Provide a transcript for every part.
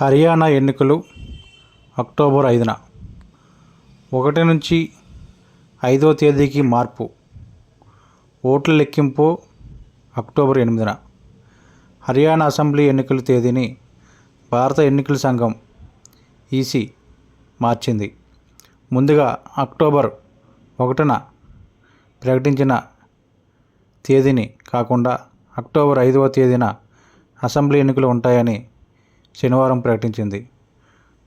హర్యానా ఎన్నికలు అక్టోబర్ ఐదున. ఒకటి నుంచి ఐదో తేదీకి మార్పు. ఓట్ల లెక్కింపు అక్టోబర్ ఎనిమిదిన. హర్యానా అసెంబ్లీ ఎన్నికల తేదీని భారత ఎన్నికల సంఘం ఈసీ మార్చింది. ముందుగా అక్టోబర్ ఒకటిన ప్రకటించిన తేదీని కాకుండా అక్టోబర్ ఐదవ తేదీన అసెంబ్లీ ఎన్నికలు ఉంటాయని శనివారం ప్రకటించింది.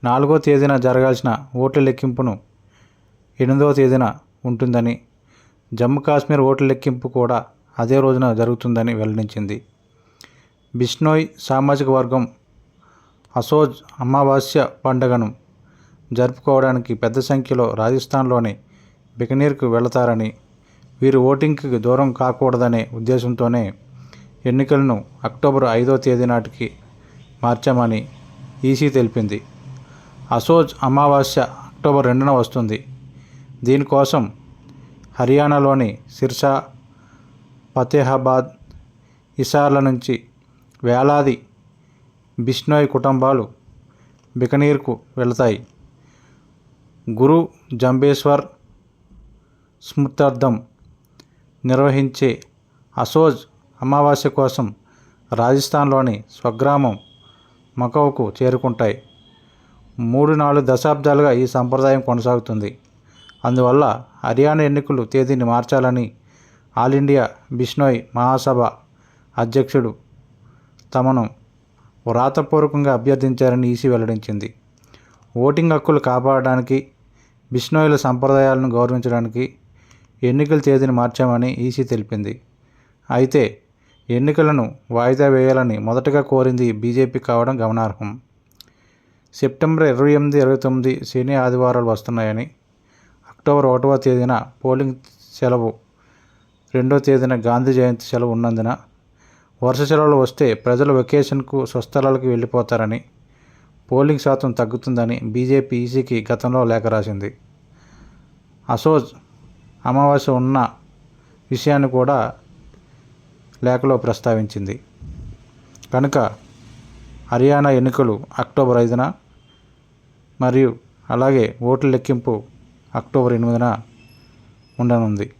నాలుగో తేదీన జరగాల్సిన ఓట్ల లెక్కింపును ఎనిమిదవ తేదీన ఉంటుందని జమ్మూ కాశ్మీర్ ఓట్ల లెక్కింపు కూడా అదే రోజున జరుగుతుందని వెల్లడించింది. బిష్నోయ్ సామాజిక వర్గం అసోజ్ అమావాస్య పండుగను జరుపుకోవడానికి పెద్ద సంఖ్యలో రాజస్థాన్లోని బికనీర్కు వెళతారని వీరు ఓటింగ్కి దూరం కాకూడదనే ఉద్దేశంతోనే ఎన్నికలను అక్టోబర్ ఐదో తేదీ నాటికి మార్చామని ఈసీ తెలిపింది. అసోజ్ అమావాస్య అక్టోబర్ రెండున వస్తుంది. దీనికోసం హర్యానాలోని సిర్సా ఫతేహాబాద్ ఇసార్ల నుంచి వేలాది బిష్నోయ్ కుటుంబాలు బికనీర్కు వెళతాయి. గురు జంబేశ్వర్ స్మృతార్థం నిర్వహించే అసోజ్ అమావాస్య కోసం రాజస్థాన్లోని స్వగ్రామం మకావుకు చేరుకుంటాయి. మూడు నాలుగు దశాబ్దాలుగా ఈ సంప్రదాయం కొనసాగుతుంది. అందువల్ల హర్యానా ఎన్నికలు తేదీని మార్చాలని ఆల్ ఇండియా బిష్నోయ్ మహాసభ అధ్యక్షుడు తమను వ్రాతపూర్వకంగా అభ్యర్థించారని ఈసీ వెల్లడించింది. ఓటింగ్ హక్కులు కాపాడడానికి బిష్నోయిల సంప్రదాయాలను గౌరవించడానికి ఎన్నికల తేదీని మార్చామని ఈసీ తెలిపింది. అయితే ఎన్నికలను వాయిదా వేయాలని మొదటగా కోరింది బీజేపీ కావడం గమనార్హం. సెప్టెంబర్ ఇరవై ఎనిమిది ఇరవై తొమ్మిది శని ఆదివారాలు వస్తున్నాయని అక్టోబర్ ఒకటవ తేదీన పోలింగ్ సెలవు రెండో తేదీన గాంధీ జయంతి సెలవు ఉన్నందున వరుస సెలవులు వస్తే ప్రజలు వెకేషన్కు స్వస్థలాలకు వెళ్ళిపోతారని పోలింగ్ శాతం తగ్గుతుందని బీజేపీ ఈసీకి గతంలో లేఖ రాసింది. అసోజ్ అమావాస్య ఉన్న విషయాన్ని కూడా లేఖలో ప్రస్తావించింది. కనుక హర్యానా ఎన్నికలు అక్టోబర్ ఐదున మరియు అలాగే ఓట్ల లెక్కింపు అక్టోబర్ ఎనిమిదిన ఉండనుంది.